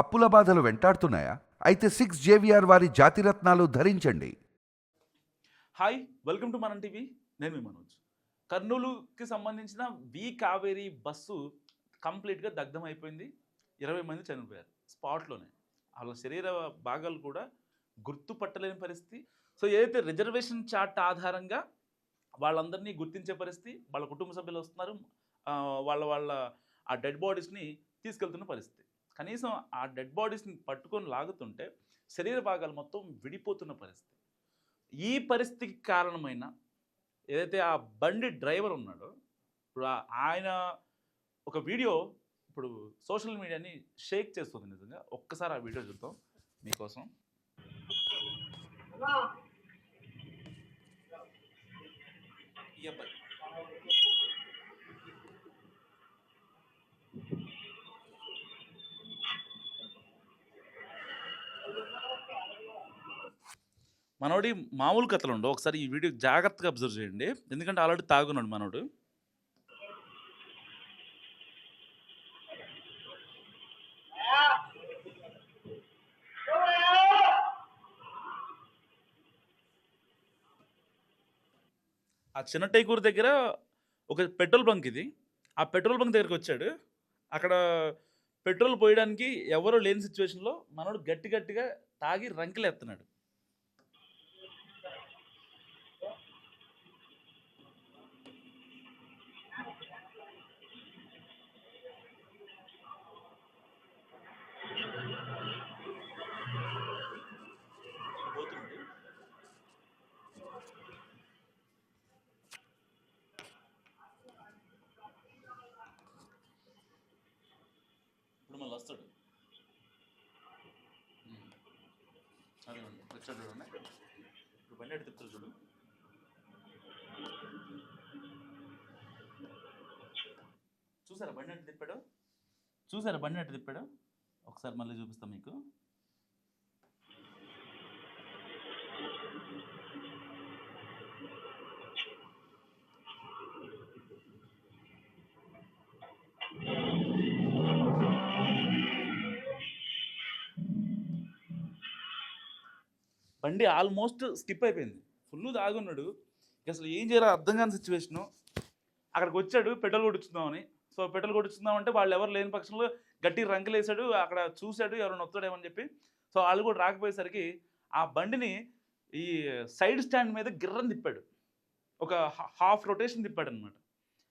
అప్పుల బాధలు వెంటాడుతున్నాయా? అయితే సిక్స్ జేవిఆర్ వారి జాతిరత్నాలు ధరించండి. Hi welcome to Manam TV నేను మీ మనోజ్. కర్నూలుకి సంబంధించిన వి కావేరి బస్సు కంప్లీట్గా దగ్ధం అయిపోయింది. ఇరవై మంది చనిపోయారు స్పాట్లోనే. వాళ్ళ శరీర భాగాలు కూడా గుర్తుపట్టలేని పరిస్థితి. సో ఏదైతే రిజర్వేషన్ చార్ట్ ఆధారంగా వాళ్ళందరినీ గుర్తించే పరిస్థితి వాళ్ళ కుటుంబ సభ్యులు వస్తున్నారు వాళ్ళ వాళ్ళ ఆ డెడ్ బాడీస్ని తీసుకెళ్తున్న పరిస్థితి. కనీసం ఆ డెడ్ బాడీస్ని పట్టుకొని లాగుతుంటే శరీర భాగాలు మొత్తం విడిపోతున్న పరిస్థితి. ఈ పరిస్థితికి కారణమైన ఏదైతే ఆ బండి డ్రైవర్ ఉన్నాడో ఇప్పుడు ఆయన ఒక వీడియో ఇప్పుడు సోషల్ మీడియాని షేక్ చేస్తుంది నిజంగా. ఒక్కసారి ఆ వీడియో చూద్దాం మీకోసం. ఈ అబ్బాయి. మనోడి మామూలు కథలు ఉండవు. ఒకసారి ఈ వీడియో జాగ్రత్తగా అబ్జర్వ్ చేయండి. ఎందుకంటే ఆల్రెడీ తాగున్నాడు మనోడు. ఆ చిన్న టైకూరు దగ్గర ఒక పెట్రోల్ బంక్ ఇది. ఆ పెట్రోల్ బంక్ దగ్గరికి వచ్చాడు. అక్కడ పెట్రోల్ పోయడానికి ఎవరో లేని సిచ్యువేషన్లో మనోడు గట్టి గట్టిగా తాగి రంకెలు ఎత్తున్నాడు ఇప్పుడు మళ్ళీ వస్తాడు. ఉమ్. అదే ఉంది. వచ్చాడు చూడండి. ఇప్పుడు బండి ఎటు తిప్పుతాడు చూడు. చూసారా బండి ఎటు తిప్పాడు? చూసారా బండి ఎటు తిప్పాడు? ఒకసారి మళ్ళీ చూపిస్తాం మీకు. బండి ఆల్మోస్ట్ స్కిప్ అయిపోయింది. ఫుల్ తాగున్నాడు అసలు ఏం చేయాలో అర్థం కాని సిచ్యువేషను. అక్కడికి వచ్చాడు పెట్రోల్ కొట్టించుదామని సో పెట్రోల్ కొట్టించుదామంటే వాళ్ళు ఎవరు లేని పక్షంలో గట్టి రంగులు వేసాడు అక్కడ చూశాడు ఎవరైనా వస్తాడేమని చెప్పి. సో వాళ్ళు కూడా రాకపోయేసరికి ఆ బండిని ఈ సైడ్ స్టాండ్ మీద గిర్రం తిప్పాడు. ఒక హాఫ్ రొటేషన్ తిప్పాడు అనమాట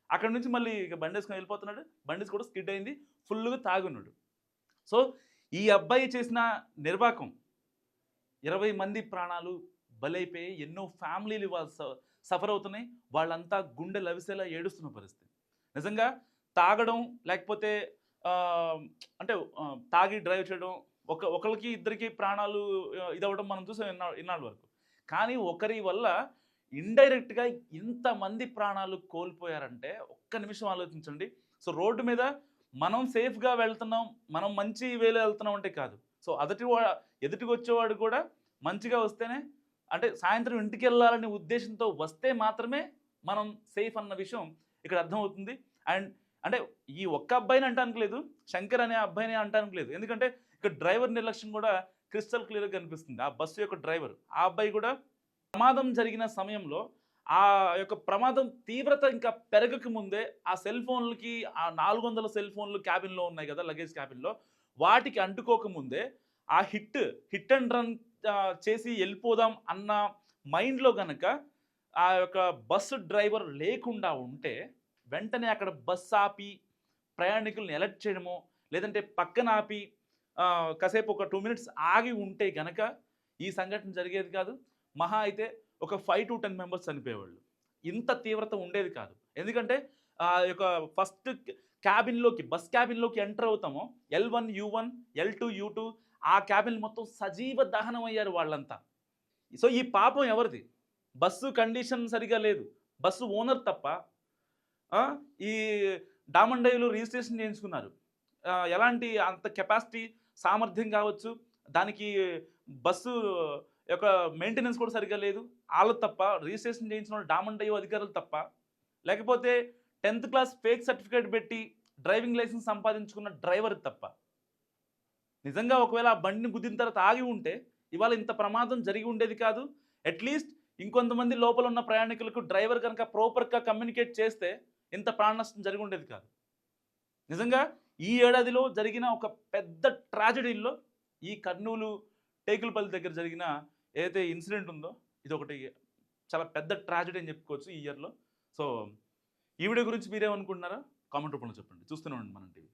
అక్కడ నుంచి మళ్ళీ ఇక బండి వేసుకొని వెళ్ళిపోతున్నాడు. బండి కూడా స్కిడ్ అయింది ఫుల్గా తాగున్నాడు సో ఈ అబ్బాయి చేసిన నిర్వాకం ఇరవై మంది ప్రాణాలు బలైపోయి ఎన్నో ఫ్యామిలీలు వాళ్ళు స- సఫర్ అవుతున్నాయి. వాళ్ళంతా గుండె లవిసేలా ఏడుస్తున్న పరిస్థితి. నిజంగా తాగడం లేకపోతే అంటే తాగి డ్రైవ్ చేయడం ఒక ఒకరికి ఇద్దరికి ప్రాణాలు ఇదవడం మనం చూసాం ఇన్నా ఇన్నాళ్ళ వరకు. కానీ ఒకరి వల్ల ఇండైరెక్ట్గా ఇంతమంది ప్రాణాలు కోల్పోయారంటే ఒక్క నిమిషం ఆలోచించండి. సో రోడ్డు మీద మనం సేఫ్గా వెళ్తున్నాం మనం మంచి వేలో వెళ్తున్నాం అంటే కాదు. సో అదటి వా ఎదుటికి వచ్చేవాడు కూడా మంచిగా వస్తేనే అంటే సాయంత్రం ఇంటికి వెళ్ళాలనే ఉద్దేశంతో వస్తే మాత్రమే మనం సేఫ్ అన్న విషయం ఇక్కడ అర్థమవుతుంది. అండ్ అంటే ఈ ఒక్క అబ్బాయిని అంటానికి లేదు శంకర్ అనే అబ్బాయిని అంటానికి లేదు. ఎందుకంటే ఇక్కడ డ్రైవర్ నిర్లక్ష్యం కూడా క్రిస్టల్ క్లియర్గా కనిపిస్తుంది. ఆ బస్సు యొక్క డ్రైవర్. ఆ అబ్బాయి కూడా ప్రమాదం జరిగిన సమయంలో ఆ యొక్క ప్రమాదం తీవ్రత ఇంకా పెరగక ముందే ఆ సెల్ ఫోన్లకి ఆ నాలుగు వందల సెల్ ఫోన్లు క్యాబిన్లో ఉన్నాయి కదా లగేజ్ క్యాబిన్లో. వాటికి అంటుకోకముందే ఆ హిట్ హిట్ అండ్ రన్ చేసి వెళ్ళిపోదాం అన్న మైండ్లో గనక ఆ యొక్క బస్సు డ్రైవర్ లేకుండా ఉంటే వెంటనే అక్కడ బస్ ఆపి ప్రయాణికులను ఎలర్ట్ చేయడమో లేదంటే పక్కన ఆపి కాసేపు ఒక టూ మినిట్స్ ఆగి ఉంటే గనక ఈ సంఘటన జరిగేది కాదు. మహా అయితే ఒక ఫైవ్ టు టెన్ మెంబర్స్ చనిపోయేవాళ్ళు. ఇంత తీవ్రత ఉండేది కాదు. ఎందుకంటే ఆ యొక్క ఫస్ట్ క్యాబిన్లోకి బస్ క్యాబిన్లోకి ఎంటర్ అవుతామో L one U one L two U two ఆ క్యాబిన్ మొత్తం సజీవ దహనం అయ్యారు వాళ్ళంతా. సో ఈ పాపం ఎవరిది? బస్సు కండిషన్ సరిగా లేదు. బస్సు ఓనర్ తప్ప ఈ డామండైలు రిజిస్ట్రేషన్ చేయించుకున్నారు. ఎలాంటి అంత కెపాసిటీ సామర్థ్యం కావచ్చు దానికి బస్సు యొక్క మెయింటెనెన్స్ కూడా సరిగా లేదు. వాళ్ళు తప్ప రిజిస్ట్రేషన్ చేయించిన వాళ్ళు డామండయ్యో అధికారులు తప్ప లేకపోతే టెన్త్ క్లాస్ ఫేక్ సర్టిఫికేట్ పెట్టి డ్రైవింగ్ లైసెన్స్ సంపాదించుకున్న డ్రైవర్ తప్ప. నిజంగా ఒకవేళ ఆ బండిని గుద్దిన తర్వాత ఆగి ఉంటే ఇవాళ ఇంత ప్రమాదం జరిగి ఉండేది కాదు. అట్లీస్ట్ ఇంకొంతమంది లోపల ఉన్న ప్రయాణికులకు డ్రైవర్ కనుక ప్రాపర్గా కమ్యూనికేట్ చేస్తే ఇంత ప్రాణ నష్టం జరిగి ఉండేది కాదు. నిజంగా ఈ ఏడాదిలో జరిగిన ఒక పెద్ద ట్రాజడీల్లో ఈ కర్నూలు టేకులపల్లి దగ్గర జరిగిన ఏదైతే ఇన్సిడెంట్ ఉందో ఇది ఒకటి చాలా పెద్ద ట్రాజడీ అని చెప్పుకోవచ్చు ఈ ఇయర్లో సో ఈ వీడియో గురించి మీరేమనుకుంటున్నారా? కామెంట్ రూపంలో చెప్పండి. చూస్తూనే ఉండండి మన టీవీ.